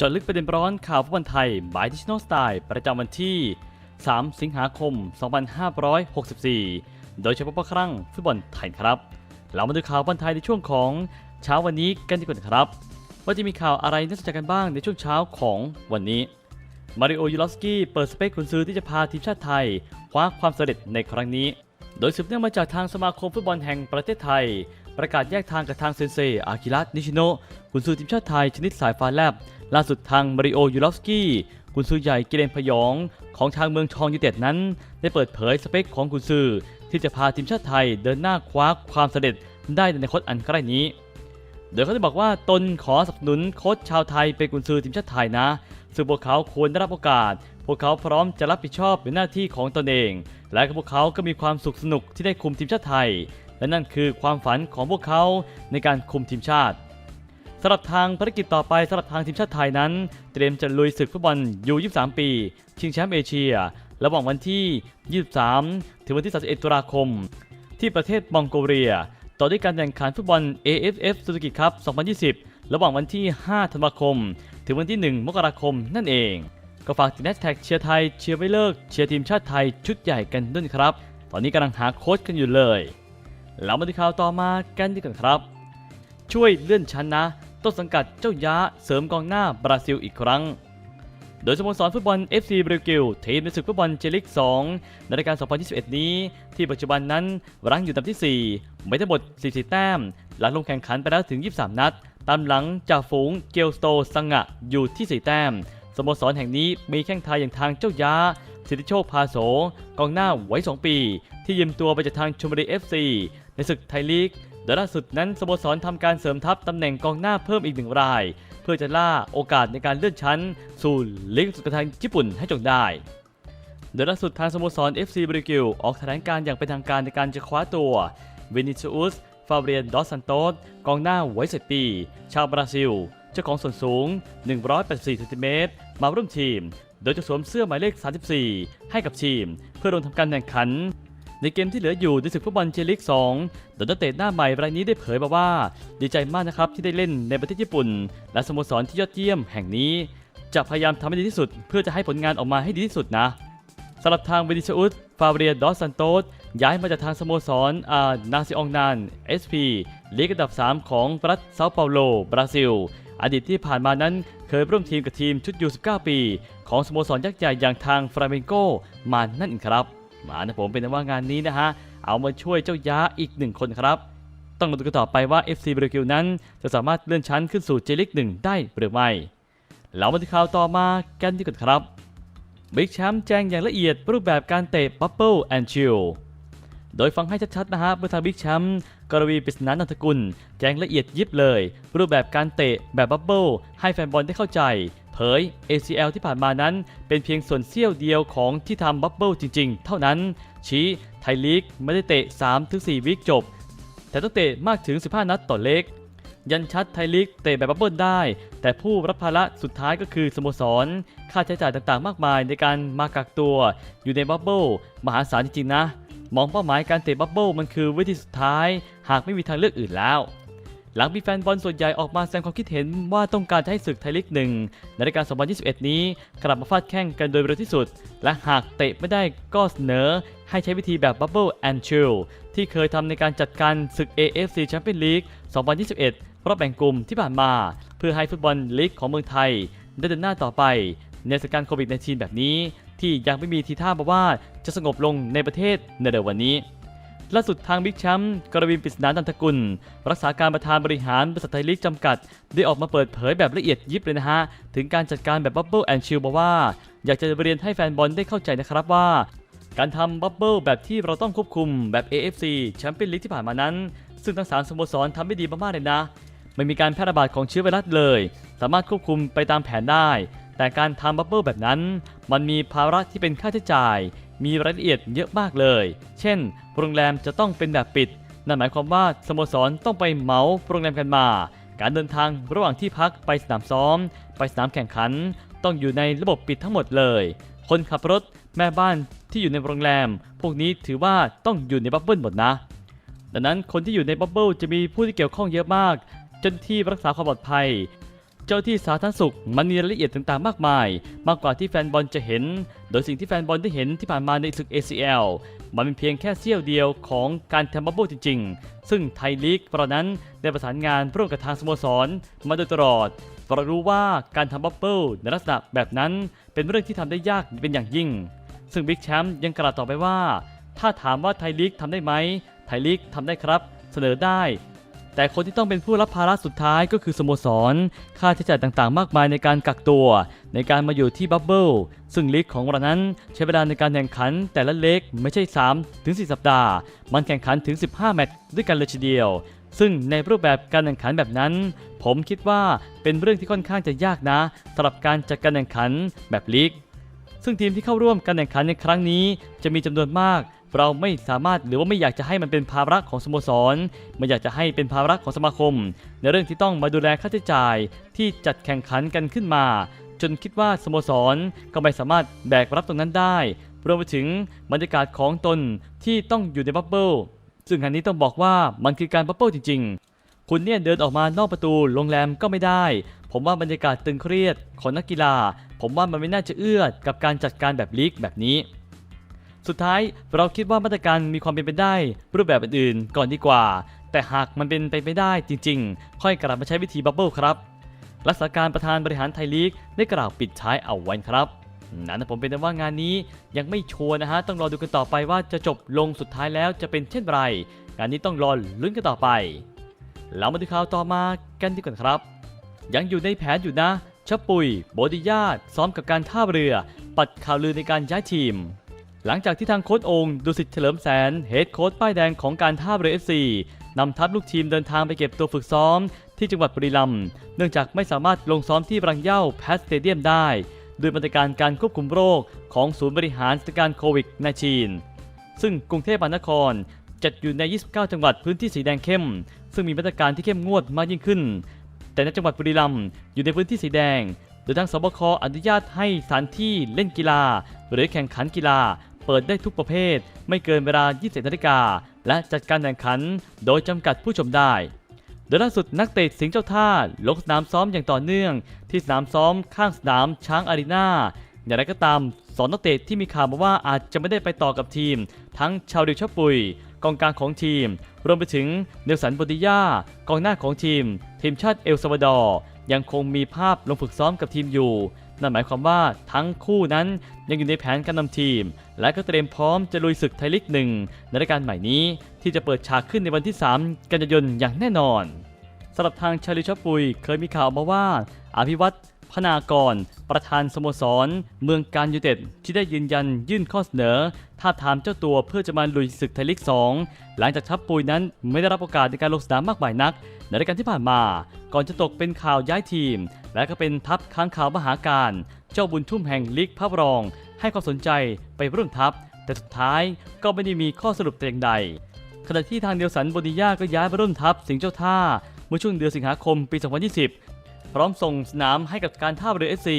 จาะลึกประเด็นร้อนข่าวฟุตบอลไทยบายดิจิทัลสไตล์ประจำวันที่ 3 สิงหาคม 2564 โดยเฉพาะครั้งฟุตบอลไทยครับ เรามาดูข่าวฟุตบอลไทยในช่วงของเช้าวันนี้กันดีกว่าครับ ว่าจะมีข่าวอะไรน่าสนใจกันบ้างในช่วงเช้าของวันนี้ มาริโอยูลอสกี้เปิดสเปคกุนซือที่จะพาทีมชาติไทยคว้าความสำเร็จในครั้งนี้ โดยสืบเนื่องมาจากทางสมาคมฟุตบอลแห่งประเทศไทย ประกาศแยกทางกับทางเซนเซอากิระนิชิโนะกุนซือทีมชาติไทยชนิดสายฟ้าแลบ ล่าสุดทางมาริโอยูลอฟสกี้กุนซือใหญ่กิเลนพยอง ของทางเมืองทองยูเต็ดนั้น ได้เปิดเผยสเปคของกุนซือที่จะพาทีมชาติไทยเดินหน้าคว้าความสำเร็จได้ในคตอันใกล้นี้ โดยเขาได้บอกว่าตนขอสนับสนุนโค้ชชาวไทยเป็นกุนซือทีมชาติไทยนะ ซึ่งพวกเขาควรได้รับโอกาส พวกเขาพร้อมจะรับผิดชอบในหน้าที่ของตนเอง และพวกเขาก็มีความสุขสนุกที่ได้คุมทีมชาติไทย และนั่นคือความฝันของพวกเขาในการคุมทีมชาติสำหรับทางภารกิจต่อไปสำหรับทางทีมชาติไทยนั้น เตรียมจะลุยศึกฟุตบอลยู23 ปี ชิงแชมป์เอเชีย ระหว่างวันที่ 23 ถึงวันที่ 31 ตุลาคม ที่ประเทศมองโกเลีย ต่อด้วยการแข่งขันฟุตบอล AFF Suzuki Cup 2020 ระหว่างวันที่ 5 ธันวาคม ถึงวันที่ 1 มกราคมนั่นเอง ก็ฝากติดแฮชแท็กเชียร์ไทยเชียร์ไม่เลิกเชียร์ทีมชาติไทยชุดใหญ่กันด้วยครับ ตอนนี้กำลังหาโค้ชกันอยู่เลย เรามาดูข่าวต่อมากันดีกว่าครับ ช่วยเลื่อนชั้นนะ ต้นสังกัดเจ้ายะเสริมกองหน้าบราซิลอีกครั้ง โดยสโมสรฟุตบอล FC บราซิลทีมในศึกฟุตบอลเจลิก 2 ในรายการ 2021 นี้ ที่ปัจจุบันนั้นรั้งอยู่อันดับที่ 4 ไม่ทั้งหมด 44 แต้ม หลังลงแข่งขันไปแล้วถึง 23 นัด ตามหลังจากฝูงเกลสโตซังะอยู่ที่ 4 แต้มสโมสรแห่งนี้มีแข้งไทยอย่างทางเจ้ายะสิทธิโชคพาโสกองหน้าไว้ 2 ปี ที่ยืมตัวไปจากทางชมบุรี FC ในศึกไทยลีกโดยล่าสุดนั้นสโมสรทำการเสริมทัพตำแหน่งกองหน้าเพิ่มอีกหนึ่งราย เพื่อจะล่าโอกาสในการเลื่อนชั้น สู่ลีกสุดทางญี่ปุ่นให้จงได้โดยล่าสุดทางสโมสร FC บริกิลออกแถลงการอย่างเป็นทางการในการจะคว้าตัววินิซิอุสฟาเบียนดอสซันโตสกองหน้าไว้สิบปี ชาวบราซิล เจ้าของส่วนสูง 184เซนติเมตรมาร่วมทีม โดยจะสวมเสื้อหมายเลข 34 ให้กับทีม เพื่อลงทำการแข่งขัน ในเกมที่เหลืออยู่ในศึกฟุตบอลเจลิก2โดยนักเตะหน้าใหม่รายนี้ได้เผยมาว่า ดีใจมากนะครับที่ได้เล่นในประเทศญี่ปุ่น และสโมสรที่ยอดเยี่ยมแห่งนี้ จะพยายามทำให้ดีที่สุด เพื่อจะให้ผลงานออกมาให้ดีที่สุดนะสำหรับทางเวนิชอุสฟาเบียดอสซันโตสย้ายมาจากทางสโมสรอานาซิองนานเอสพีลีกอันดับ 3 ของรัฐเซาเปาโล บราซิล อดีตที่ผ่านมานั้นเคยร่วมทีมกับทีมชุดยู19ปี ของสโมสรยักษ์ใหญ่อย่างทางฟราเมนโกมานั่นครับ มานะผมเป็นว่างานนี้นะฮะเอามาช่วยเจ้าย้าอีกหนึ่งคนครับ ต้องมาดูกันต่อไปว่า FC บราซิลนั้น จะสามารถเลื่อนชั้นขึ้นสู่เจลิกหนึ่งได้หรือไม่เรามาที่ข่าวต่อมากันดีกว่าครับบิ๊กแชมป์แจ้งอย่างละเอียดรูปแบบการเตะ Bubble and Chill โดยฟังให้ชัดๆนะฮะเมื่อทางบิ๊กแชมป์กรวีปริศนานันทกุล แจ้งละเอียดยิบเลย รูปแบบการเตะแบบบับเบิลให้แฟนบอลได้เข้าใจ เผย ACL ที่ผ่านมานั้นเป็นเพียงส่วนเสี้ยวเดียวของที่ทำบับเบิลจริงๆ เท่านั้น ชี้ไทยลีกไม่ได้เตะ 3-4 วิกจบ แต่ต้องเตะมากถึง 15 นัดต่อเล็กยันชัดไทยลีกเตะแบบบับเบิลได้ แต่ผู้รับภาระสุดท้ายก็คือสโมสร ค่าใช้จ่ายต่างๆ มากมายในการมากักตัวอยู่ในบับเบิลมหาศาลจริงๆนะ มองเป้าหมายการเตะบับเบิลมันคือวิธีสุดท้าย หากไม่มีทางเลือกอื่นแล้ว หลังมีแฟนบอลส่วนใหญ่ออกมาแสดงความคิดเห็นว่าต้องการจะให้ศึกไทยลีกหนึ่งในรายการ2021 นี้กลับมาฟาดแข่งกันโดยเร็วที่สุด และหากเตะไม่ได้ก็เสนอให้ใช้วิธีแบบ Bubble and Chill ที่เคยทำในการจัดการศึก AFC Champions League 2021 รอบแบ่งกลุ่มที่ผ่านมา เพื่อให้ฟุตบอลลีกของเมืองไทย ได้เดินหน้าต่อไป ในสถานการณ์โควิด -19 แบบนี้ ที่ยังไม่มีทีท่ามาว่าจะสงบลงในประเทศในเร็ววันนี้ ล่าสุดทางบิ๊กแชมป์กรวินปริศนานันทกุล รักษาการประธานบริหารบริษัทไทยลีกจำกัด ได้ออกมาเปิดเผยแบบละเอียดยิบเลยนะฮะ ถึงการจัดการแบบบับเบิลแอนด์ชิลบอกว่า อยากจะเรียนให้แฟนบอลได้เข้าใจนะครับว่า การทำบับเบิลแบบที่เราต้องควบคุมแบบ AFC แชมเปี้ยนลีกที่ผ่านมานั้น ซึ่งทั้งสามสโมสรทำได้ดีมากๆเลยนะไม่มีการแพร่ระบาดของเชื้อไวรัสเลย สามารถควบคุมไปตามแผนได้ แต่การทำบับเบิลแบบนั้น มันมีภาระที่เป็นค่าใช้จ่าย มีรายละเอียดเยอะมากเลย เช่น โรงแรมจะต้องเป็นแบบปิด นั่นหมายความว่าสโมสรต้องไปเหมาโรงแรมกันมา การเดินทางระหว่างที่พักไปสนามซ้อม ไปสนามแข่งขัน ต้องอยู่ในระบบปิดทั้งหมดเลย คนขับรถแม่บ้านที่อยู่ในโรงแรม พวกนี้ถือว่าต้องอยู่ในบับเบิลหมดนะ ดังนั้นคนที่อยู่ในบับเบิลจะมีผู้ที่เกี่ยวข้องเยอะมากจ้าหน้าที่รักษาความปลอดภัย เจ้าที่สาธารณสุขมันมีรายละเอียดต่างๆ มากมาย มากกว่าที่แฟนบอลจะเห็น โดยสิ่งที่แฟนบอลได้เห็นที่ผ่านมาในศึก ACL มันเป็นเพียงแค่เสี้ยวเดียวของการทำบับเบิ้ลจริงๆ ซึ่งไทยลีกเรานั้นได้ประสานงานร่วมกับทางสโมสร มาโดยตลอดเรารู้ว่าการทำบับเบิ้ลในลักษณะแบบนั้นเป็นเรื่องที่ทำได้ยากเป็นอย่างยิ่ง ซึ่งบิ๊กแชมป์ยังกล่าวต่อไปว่า ถ้าถามว่าไทยลีกทำได้ไหมไทยลีกทำได้ครับ เสนอได้ แต่คนที่ต้องเป็นผู้รับภาระสุดท้ายก็คือสโมสร ค่าใช้จ่ายต่างๆ มากมายในการกักตัว ในการมาอยู่ที่บับเบิล ซึ่งลีกของเรานั้นใช้เวลาในการแข่งขันแต่ละเล็กไม่ใช่ 3 ถึง 4 สัปดาห์ มันแข่งขันถึง 15 แมตช์ด้วยกันเลยทีเดียว ซึ่งในรูปแบบการแข่งขันแบบนั้น ผมคิดว่าเป็นเรื่องที่ค่อนข้างจะยากนะสำหรับการจัดการแข่งขันแบบลีกซึ่งทีมที่เข้าร่วมการแข่งขันในครั้งนี้จะมีจำนวนมาก เราไม่สามารถหรือว่าไม่อยากจะให้มันเป็นภาระของสโมสร ไม่อยากจะให้เป็นภาระของสมาคม ในเรื่องที่ต้องมาดูแลค่าใช้จ่าย ที่จัดแข่งขันกันขึ้นมา จนคิดว่าสโมสรก็ไม่สามารถแบกรับตรงนั้นได้ รวมไปถึงบรรยากาศของตนที่ต้องอยู่ในบับเบิลซึ่งอันนี้ต้องบอกว่ามันคือการบับเบิลจริงๆ คุณเนี่ยเดินออกมานอกประตูโรงแรมก็ไม่ได้ ผมว่าบรรยากาศตึงเครียดของนักกีฬา ผมว่ามันไม่น่าจะเอื้อกับการจัดการแบบลีกแบบนี้ สุดท้ายเราคิดว่ามาตรการมีความเป็นไปได้ รูปแบบอื่นๆก่อนดีกว่า แต่หากมันเป็นไปไม่ได้จริง ๆ ค่อยกลับมาใช้วิธีบับเบิลครับรักษาการประธานบริหารไทยลีกได้กล่าวปิดท้ายเอาไว้ครับนั่นนะผมเป็นแต่ว่างานนี้ยังไม่ชัวร์นะฮะ ต้องรอดูกันต่อไปว่าจะจบลงสุดท้ายแล้วจะเป็นเช่นไร งานนี้ต้องรอลุ้นกันต่อไป เรามาดูข่าวต่อมากันดีกว่าครับ ยังอยู่ในแผนอยู่นะชะปุย โบดิยาตซ้อมกับการท่าเรือ ปัดข่าวลือในการย้ายทีม หลังจากที่ทางโค้ชองค์ดุสิตเฉลิมแสนเฮดโค้ชป้ายแดงของการท่าเรือ FC นำทัพลูกทีมเดินทางไปเก็บตัวฝึกซ้อม ที่จังหวัดบุรีรัมย์เนื่องจากไม่สามารถลงซ้อมที่บรังเย้าแพสสเตเดียมได้ด้วยมาตรการการควบคุมโรคของศูนย์บริหารสถานการณ์โควิด -19 ซึ่งกรุงเทพมหานครจัดอยู่ใน 29 จังหวัดพื้นที่สีแดงเข้ม ซึ่งมีมาตรการที่เข้มงวดมากยิ่งขึ้น แต่ในจังหวัดบุรีรัมย์อยู่ในพื้นที่สีแดง โดยทางสบคอนุญาตให้สถานที่เล่นกีฬา หรือแข่งขันกีฬา เปิดได้ทุกประเภท ไม่เกินเวลา 20นาฬิกา และจัดการแข่งขัน โดยจำกัดผู้ชมได้ โดยล่าสุดนักเตะสิงห์เจ้าท่าลงสนามซ้อมอย่างต่อเนื่อง ที่สนามซ้อมข้างสนามช้างอารีนาอย่างไรก็ตามสอนนักเตะที่มีข่าวมาว่าอาจจะไม่ได้ไปต่อกับทีม ทั้งชาวดิวชะปุยกองกลางของทีม รวมไปถึงเนลสันโบดิยากองหน้าของทีม ทีมชาติเอลซาวาดอร์ยังคงมีภาพลงฝึกซ้อมกับทีมอยู่ นั่นหมายความว่าทั้งคู่นั้นยังอยู่ในแผนการนำทีม และก็เตรียมพร้อมจะลุยศึกไทยลีกหนึ่งในรายการใหม่นี้ที่จะเปิดฉากขึ้นในวันที่ 3 กันยายนอย่างแน่นอนสำหรับทางชาลิชอปปุยเคยมีข่าวมาว่า อภิวัตพนากร ประธานสโมสร เมืองการยูเต็ดที่ได้ยืนยันยื่นข้อเสนอท้าบทามเจ้าตัวเพื่อจะมาลุยศึกไทยลีก 2 หลังจากชับปุยนั้นไม่ได้รับโอกาสในการลงสนามมากมายนัก ในรายการที่ผ่านมา ก่อนจะตกเป็นข่าวย้ายทีม และก็เป็นทัพค้างข่าวมหาการ เจ้าบุญทุ่มแห่งลีกภาพรอง ให้ความสนใจไปร่วมทัพ แต่สุดท้ายก็ไม่ได้มีข้อสรุปแต่อย่างใด ขณะที่ทางเดียวสันโบดิยาก็ย้ายมาร่วมทัพสิงห์เจ้าท่าเมื่อช่วงเดือนสิงหาคมปี 2020 พร้อมส่งสนามให้กับการท่าเรือเอซี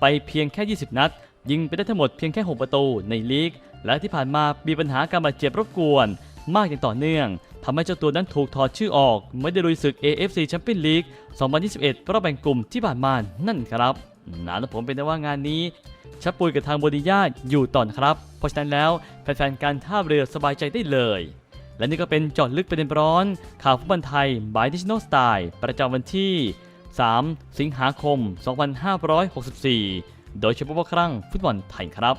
ไปเพียงแค่ 20 นัด ยิงไปได้ทั้งหมดเพียงแค่ 6 ประตูในลีก และที่ผ่านมามีปัญหาการบาดเจ็บรบกวน มากอย่างต่อเนื่องทำให้เจ้าตัวนั้นถูกถอดชื่อออก ไม่ได้ลุยศึก AFC Champions League 2021 รอบแบ่งกลุ่มที่ผ่านมานั่นครับนะและผมเป็นได้ว่างานนี้ชับปุยกับทางโบดิยาอยู่ต่อนครับ เพราะฉะนั้นแล้วแฟนๆการท่าเรือสบายใจได้เลย และนี่ก็เป็นจอดลึกประเด็นร้อน ข่าวฟุตบอลไทย by National Style ประจำวันที่ 3 สิงหาคม 2564 โดยเฉพาะครั้งฟุตบอลไทยครับ